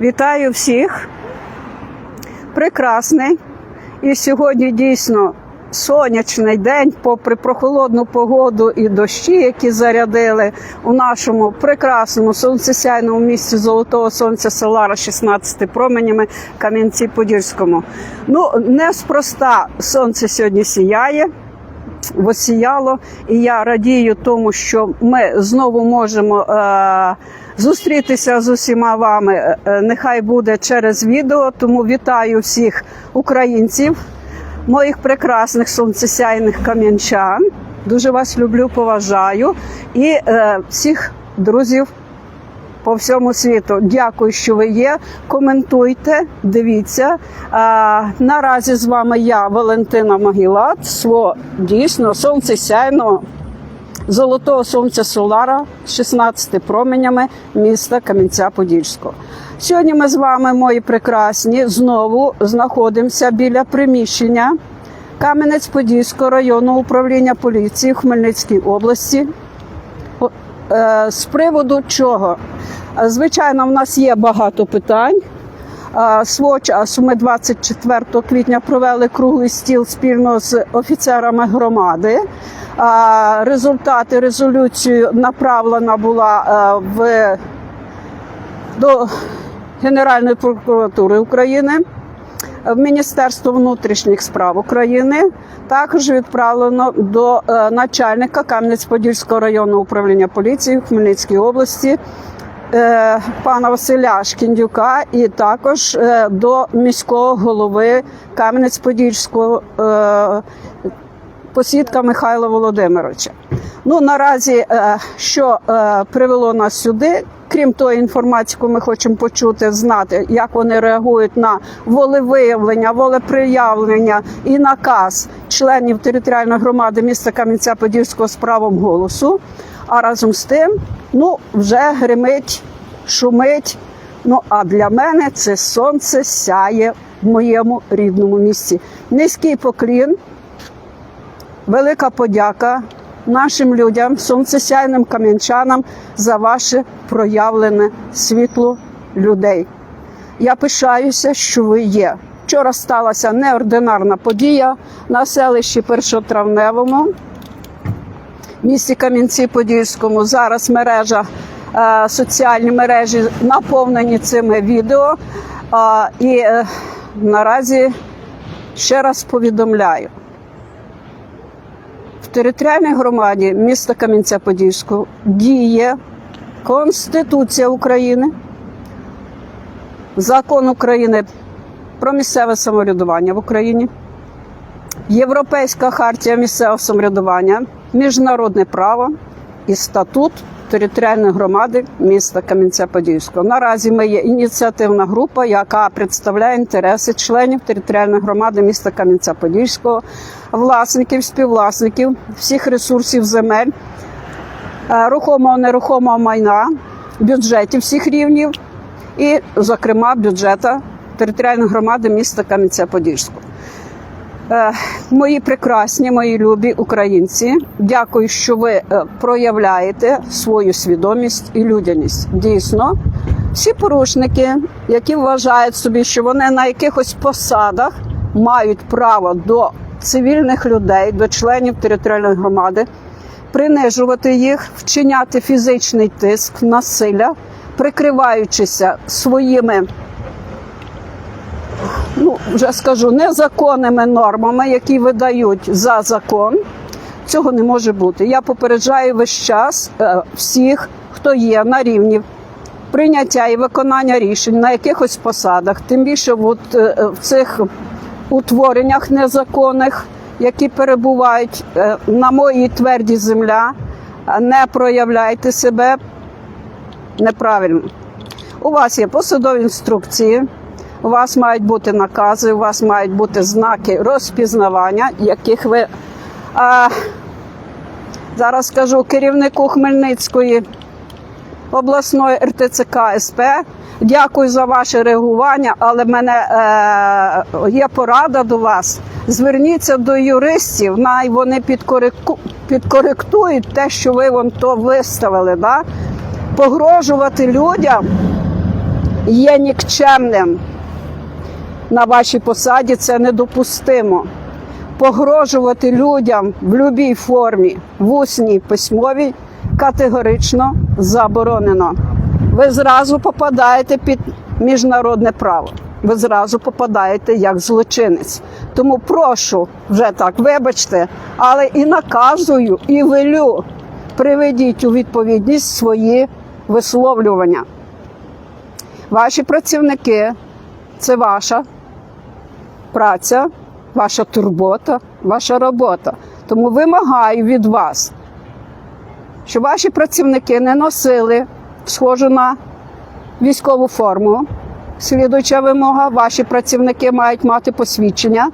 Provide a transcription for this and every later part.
Вітаю всіх. Прекрасний. І сьогодні дійсно сонячний день, попри прохолодну погоду і дощі, які зарядили у нашому прекрасному сонцесяйному місті Золотого Сонця Солара 16 променями Кам'янці-Подільському. Ну, неспроста сонце сьогодні сіяє осіяло. І я радію тому, що ми знову можемо е, зустрітися з усіма вами. Е, нехай буде через відео. Тому вітаю всіх українців, моїх прекрасних сонцесяйних кам'янчан. Дуже вас люблю, поважаю і е, всіх друзів по всьому світу. Дякую, що ви є. Коментуйте, дивіться. А, наразі з вами я, Валентина Магілат, свого дійсно сонцесяйного золотого сонця Солара з 16 променями міста Кам'янця-Подільського. Сьогодні ми з вами, мої прекрасні, знову знаходимося біля приміщення Кам'янець-Подільського районного управління поліції в Хмельницькій області. Е, З приводу чого? Звичайно, в нас є багато питань. Свого часу ми 24 квітня провели круглий стіл спільно з офіцерами громади. Результати резолюцію направлена була в до Генеральної прокуратури України, в Міністерство внутрішніх справ України. Також відправлено до е, начальника Кам'янець-Подільського районного управління поліції в Хмельницькій області пана Василя Шкіндюка і також е, до міського голови Кам'янець-Подільського е, посідка Михайла Володимировича. Ну наразі, е, що е, привело нас сюди, крім тої інформації, яку ми хочемо почути, знати, як вони реагують на волевиявлення, волеприявлення і наказ членів територіальної громади міста Кам'янця-Подільського з правом голосу. А разом з тим, ну вже гримить, шумить. Ну а для мене це сонце сяє в моєму рідному місті. Низький поклін. Велика подяка нашим людям, сонцесяйним кам'янчанам за ваше проявлене світло людей. Я пишаюся, що ви є. Вчора сталася неординарна подія на селищі Першотравневому, місті Кам'янці-Подільському. Зараз мережа, е, соціальні мережі наповнені цими відео. І е, наразі ще раз повідомляю. В територіальній громаді міста Кам'янця-Подільського діє Конституція України, Закон України про місцеве самоврядування в Україні, Європейська хартія місцевого самоврядування, міжнародне право і статут територіальної громади міста Кам'янця-Подільського. Наразі ми є ініціативна група, яка представляє інтереси членів територіальної громади міста Кам'янця-Подільського, власників, співвласників всіх ресурсів земель, е, рухомого нерухомого майна, бюджетів всіх рівнів і, зокрема, бюджета територіальної громади міста Кам'янця-Подільського. Е, Мої прекрасні, мої любі українці, дякую, що ви е, проявляєте свою свідомість і людяність. Дійсно, всі порушники, які вважають собі, що вони на якихось посадах мають право до цивільних людей, до членів територіальної громади, принижувати їх, вчиняти фізичний тиск, насилля, прикриваючися своїми ну вже скажу, незаконними нормами, які видають за закон. Цього не може бути. Я попереджаю весь час е, всіх, хто є на рівні прийняття і виконання рішень на якихось посадах, тим більше от, е, в цих утвореннях незаконних, які перебувають е, на моїй твердій земля, е, не проявляйте себе неправильно. У вас є посадові інструкції. У вас мають бути накази, у вас мають бути знаки розпізнавання, яких ви а, зараз скажу керівнику Хмельницької обласної РТЦК СП. Дякую за ваше реагування, але в мене е, є порада до вас. Зверніться до юристів, най вони підкоректують те, що ви вон то виставили. Да? Погрожувати людям є нікчемним на вашій посаді, це недопустимо. Погрожувати людям в будь-якій формі, в усній, письмовій, категорично заборонено. Ви зразу попадаєте під міжнародне право. Ви зразу попадаєте як злочинець. Тому прошу вже так, вибачте, але і наказую, і велю. Приведіть у відповідність свої висловлювання. Ваші працівники це ваша праця, ваша турбота, ваша робота. Тому вимагаю від вас, щоб ваші працівники не носили схожу на військову форму. Слідуюча вимога: ваші працівники мають мати посвідчення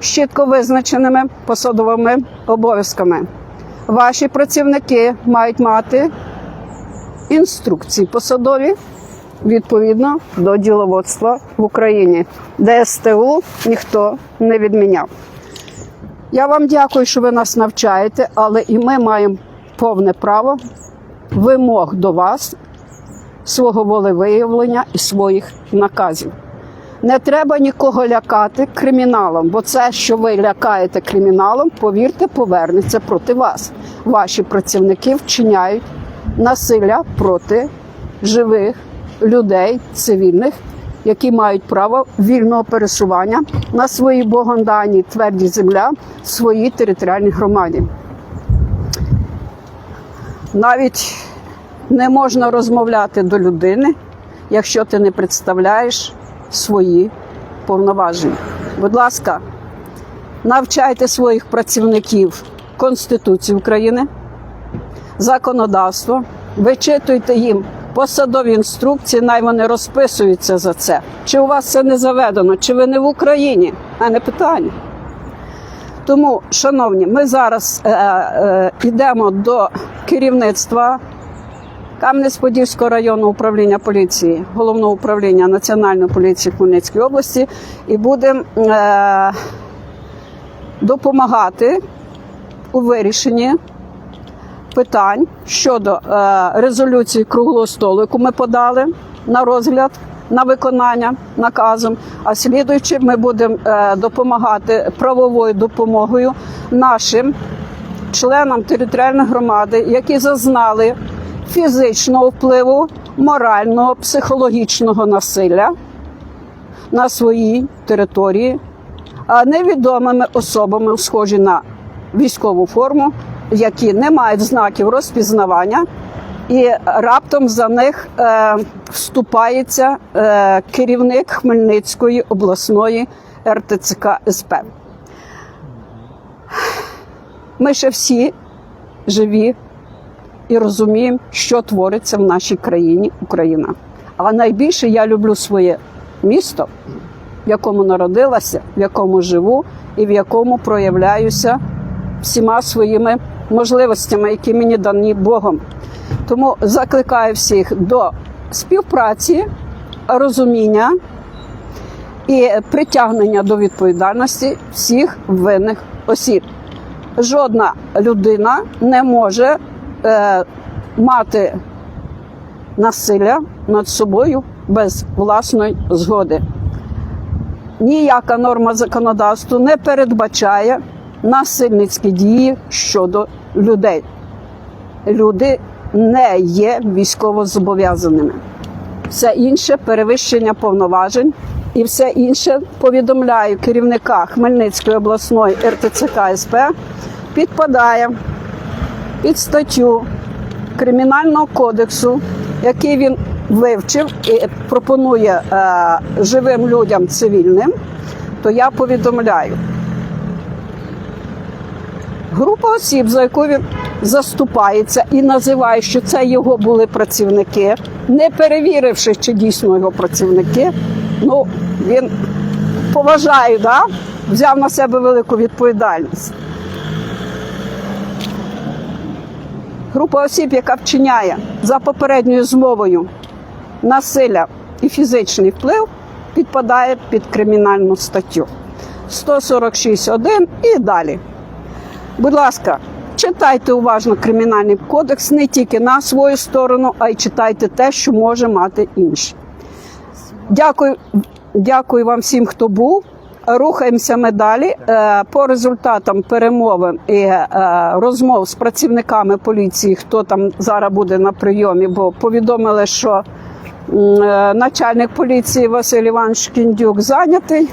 з чітко визначеними посадовими обов'язками. Ваші працівники мають мати інструкції посадові відповідно до діловодства в Україні, ДСТУ ніхто не відміняв. Я вам дякую, що ви нас навчаєте, але і ми маємо повне право вимог до вас, свого волевиявлення і своїх наказів. Не треба нікого лякати криміналом, бо це, що ви лякаєте криміналом, повірте, повернеться проти вас. Ваші працівники вчиняють насилля проти живих людей, цивільних, які мають право вільного пересування на своїй богом даній твердій земля в своїй територіальній громаді. Навіть не можна розмовляти до людини, якщо ти не представляєш свої повноваження. Будь ласка, навчайте своїх працівників Конституції України, законодавство, вичитуйте їм посадові інструкції, най вони розписуються за це. Чи у вас це не заведено, чи ви не в Україні? А не питання. Тому, шановні, ми зараз е, е, йдемо до керівництва Кам'янець-Подільського районного управління поліції, головного управління Національної поліції Хмельницької області, і будемо е, допомагати у вирішенні питань щодо е, резолюції круглого столу, яку ми подали на розгляд. На виконання наказом, а слідуючи, ми будемо е, допомагати правовою допомогою нашим членам територіальної громади, які зазнали фізичного впливу, морального, психологічного насилля на своїй території, а невідомими особами, схожі на військову форму, які не мають знаків розпізнавання, і раптом за них е, вступається е, керівник Хмельницької обласної РТЦК СП. Ми ще всі живі і розуміємо, що твориться в нашій країні Україна. Але найбільше я люблю своє місто, в якому народилася, в якому живу і в якому проявляюся всіма своїми можливостями, які мені дані Богом. Тому закликаю всіх до співпраці, розуміння і притягнення до відповідальності всіх винних осіб. Жодна людина не може е, мати насилля над собою без власної згоди. Ніяка норма законодавства не передбачає насильницькі дії щодо людей. Люди не є військово зобов'язаними. Все інше перевищення повноважень і все інше повідомляю керівника Хмельницької обласної РТЦК СП підпадає під статтю Кримінального кодексу, який він вивчив і пропонує е, живим людям цивільним, то я повідомляю. Група осіб, за яку він заступається і називає, що це його були працівники, не перевіривши, чи дійсно його працівники, ну він поважаю, да? взяв на себе велику відповідальність. Група осіб, яка вчиняє за попередньою змовою насилля і фізичний вплив, підпадає під кримінальну статтю 146.1 і далі. Будь ласка, читайте уважно кримінальний кодекс не тільки на свою сторону, а й читайте те, що може мати інші. Дякую, дякую вам всім, хто був. Рухаємося ми далі. Е, По результатам перемовин і е, розмов з працівниками поліції, хто там зараз буде на прийомі, бо повідомили, що е, начальник поліції Василь Іванович Кіндюк зайнятий.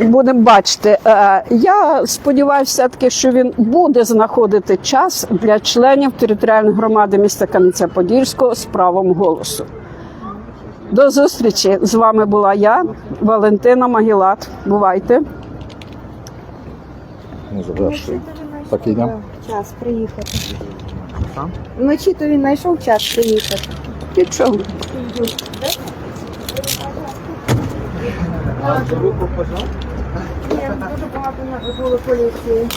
Будемо бачити. Е, Я сподіваюся, все-таки, що він буде знаходити час для членів територіальної громади міста Кам'янця-Подільського з правом голосу. До зустрічі з вами була я, Валентина Магілат. Бувайте. Не завершую. Так йдемо. Час приїхати. Вночі то він знайшов час приїхати. Дуже багато було поліції.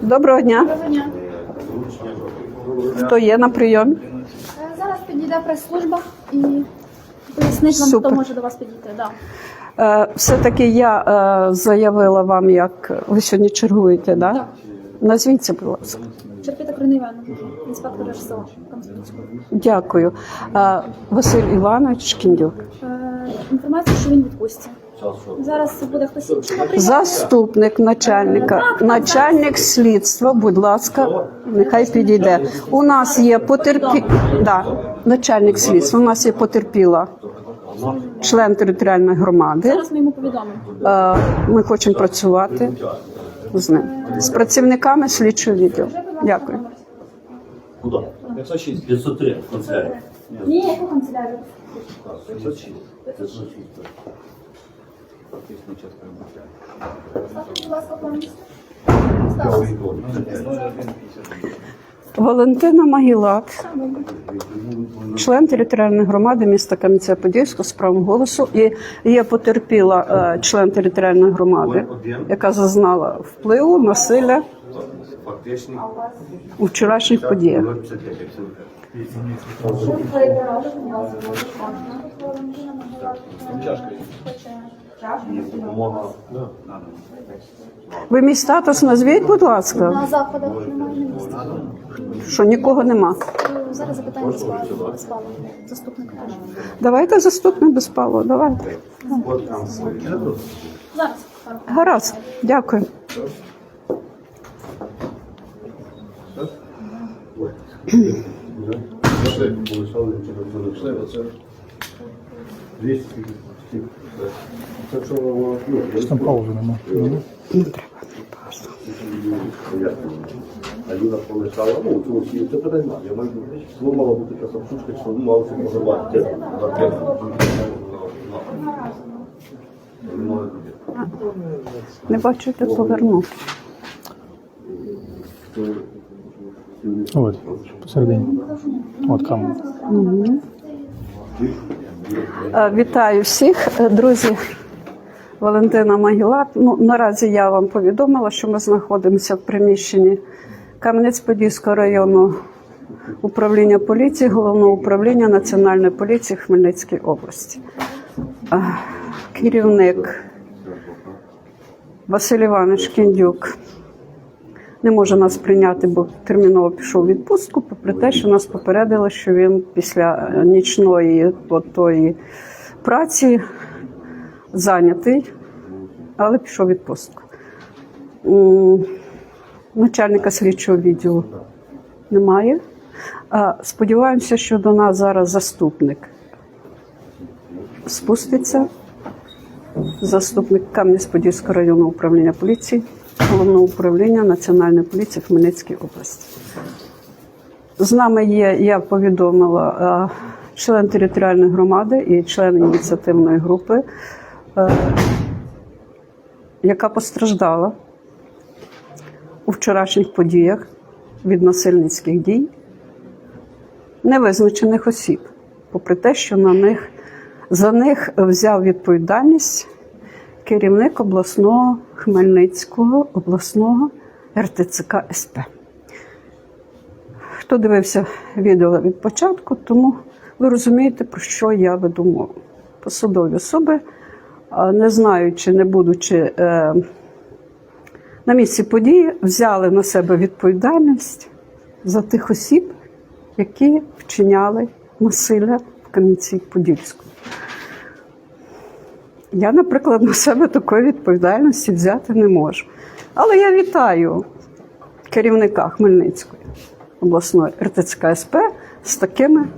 Доброго дня. Хто є на прийомі? Зараз підійде прес-служба і пояснить вам, Супер. хто може до вас підійти. Да. Е, Все-таки я е, заявила вам, як ви сьогодні чергуєте, да? Так. Назвіться, будь ласка. Черпіта Кринивена, інспектор РСО Кам'янського. Дякую. Е, Василь Іванович Кіндюк. Е, Інформація, що він відпустці. Зараз буде хтось інший. Заступник начальника, начальник слідства, будь ласка, нехай підійде. У нас є потерпі... да, начальник слідства. У нас є потерпіла член територіальної громади. Зараз ми йому повідомимо. Е, Ми хочемо працювати з ним, з працівниками слідчого відділу. Дякую. Куда? 506. 503 канцелярія. Ні, яку канцелярію? 506. 506. Ставте, будь ласка, повністю. Валентина Магілат, член територіальної громади міста Кам'янця-Подільського з правом голосу. І є потерпіла е, член територіальної громади, яка зазнала впливу насилля у вчорашніх подіях. Ви мій статус назвіть, будь ласка, На заходах немає на місці. що нікого нема. Е, Зараз запитаємо. Безпалова. Заступник теж. Давайте заступник безпало. Давайте. Зараз. Гаразд, дякую. Що там паузи нема? А Люда полишала, ну, цього всі, це питання. Я маю, слово мала бути така самшучка, що він мав це позивати. Не бачу, де повернути. От, посередині. От камера. Е, Вітаю всіх, Е, друзі. Валентина Магілат. Ну, наразі я вам повідомила, що ми знаходимося в приміщенні Кам'янець-Подільського району управління поліції, головного управління Національної поліції Хмельницької області. Е, Керівник Василь Іванович Кіндюк не може нас прийняти, бо терміново пішов у відпустку, попри те, що нас попередили, що він після е, нічної тої праці зайнятий, але пішов у відпустку. Начальника слідчого відділу немає. Сподіваємося, що до нас зараз заступник спуститься. Заступник Кам'янець-Подільського районного управління поліції, головного управління Національної поліції Хмельницької області. З нами є, я повідомила, е, член територіальної громади і член ініціативної групи, е, яка постраждала у вчорашніх подіях від насильницьких дій невизначених осіб, попри те, що на них, за них взяв відповідальність керівник обласного Хмельницького обласного РТЦК СП. Хто дивився відео від початку, тому ви розумієте, про що я веду мову. Посадові особи, не знаючи, не будучи е, на місці події, взяли на себе відповідальність за тих осіб, які вчиняли насилля в Кам'янці-Подільську. Я, наприклад, на себе такої відповідальності взяти не можу. Але я вітаю керівника Хмельницької обласної РТЦК СП з такими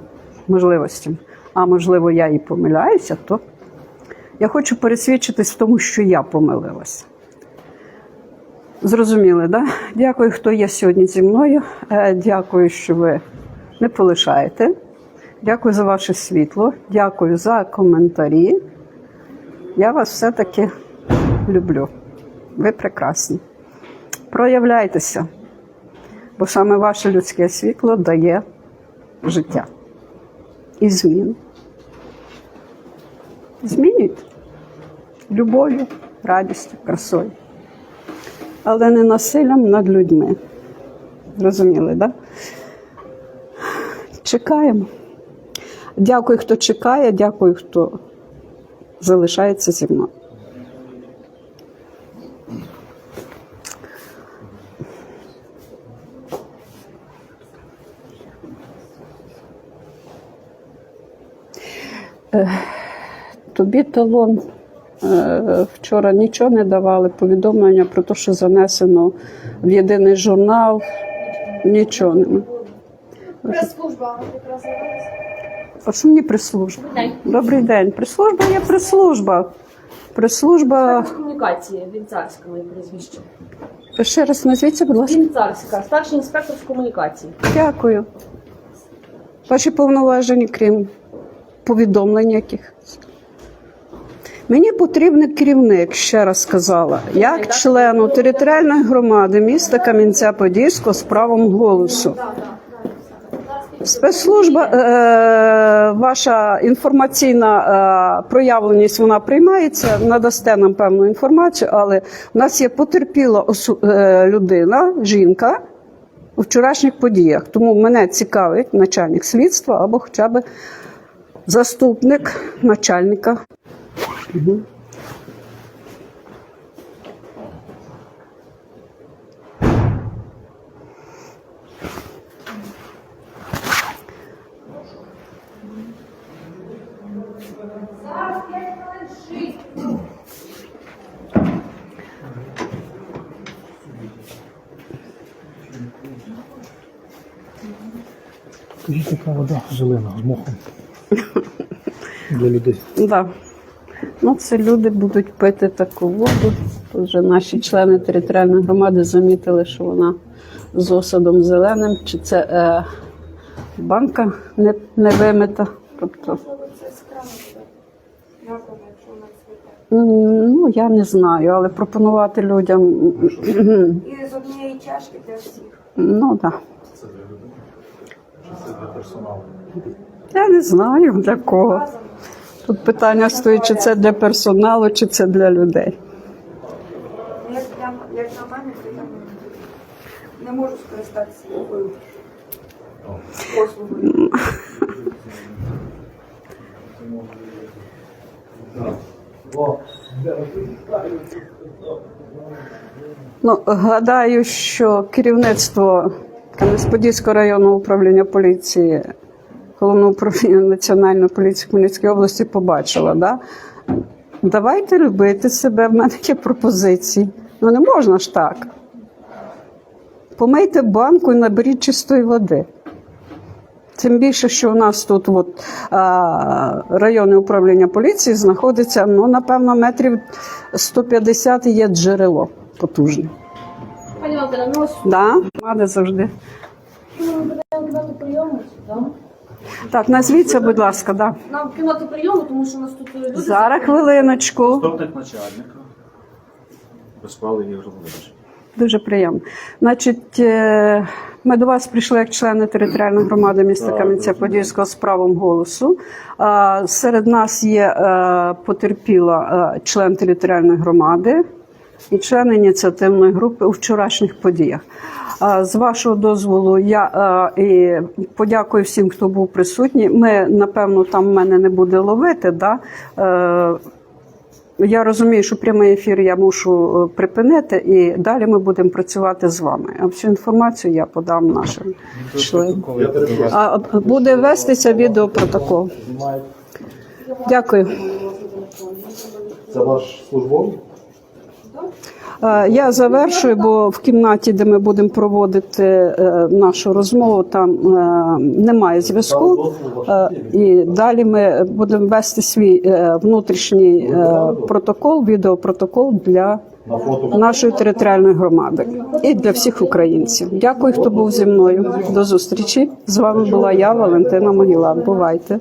можливостями. А можливо, я і помиляюся, то я хочу пересвідчитись в тому, що я помилилася. Зрозуміли, да? Дякую, хто є сьогодні зі мною. Е, Дякую, що ви не полишаєте. Дякую за ваше світло. Дякую за коментарі. Я вас все-таки люблю. Ви прекрасні. Проявляйтеся, бо саме ваше людське світло дає життя і зміну. Змінюйте любов'ю, радістю, красою, але не насиллям над людьми. Зрозуміли, так? Да? Чекаємо. Дякую, хто чекає, дякую, хто залишається зі мною. Е, Тобі талон е, вчора нічого не давали, повідомлення про те, що занесено в єдиний журнал. Нічого нема. Прес-служба якраз. А що мені прес-служба? Добрий день. Прес-служба є прес-служба. Прес-служба. комунікації Вінцарська моє прізвище. Ще раз назвіться, будь ласка. Вінцарська, старший інспектор з комунікації. Дякую. Ваші повноваження, крім повідомлень якихось. Мені потрібен керівник, ще раз сказала, як члену територіальної громади міста Кам'янця-Подільського з правом голосу. Спецслужба, е, ваша інформаційна е, проявленість вона приймається, надасте нам певну інформацію, але в нас є потерпіла осу- е, людина, жінка у вчорашніх подіях. Тому мене цікавить начальник слідства або хоча б заступник начальника. Мгм. Скажіть, яка вода жилина з мохом для людей. Да. Ну, це люди будуть пити таку воду. Тут вже наші члени територіальної громади замітили, що вона з осадом зеленим, чи це е, банка не, не вимита. Тобто, ну, я не знаю, але пропонувати людям, І з однієї чашки для всіх. ну так. Це для персоналу. Я не знаю для кого. Тут питання стоїть, чи це для персоналу, чи це для людей. Як, для, як на мене, то я не, не можу скористатися такою послугою. Ну, гадаю, що керівництво Кам'янець-Подільського районного управління поліції, головного управління Національної поліції Хмельницької області побачило, да? Давайте любити себе. В мене є пропозиції. Ну не можна ж так. Помийте банку і наберіть чистої води. Тим більше, що у нас тут от, а, районне управління поліції знаходиться, ну, напевно, метрів 150 є джерело потужне. Да? Мада завжди. Так, назвіться, будь ласка, да. Нам кімнату прийому, тому що у нас тут люди. Зараз хвилиночку. Заступник начальника. Безпалий Ігор Володимирович. Дуже приємно. Значить, е, ми до вас прийшли як члени територіальної громади міста Кам'янця-Подільського з правом голосу. А, Серед нас є е, потерпіла е, член територіальної громади і член ініціативної групи у вчорашніх подіях. З вашого дозволу, я і подякую всім, хто був присутній. Ми, напевно, там мене не буде ловити. Да? Е, Я розумію, що прямий ефір я мушу е, припинити, і далі ми будемо працювати з вами. А всю інформацію я подам нашим членам. А буде вестися відеопротокол. Дякую. Це ваш службовий? Е, Я завершую, бо в кімнаті, де ми будемо проводити е, нашу розмову, там е, немає зв'язку. І далі ми будемо вести свій внутрішній протокол, відеопротокол для нашої територіальної громади і для всіх українців. Дякую, хто був зі мною. До зустрічі. З вами була я, Валентина Могилан. Бувайте.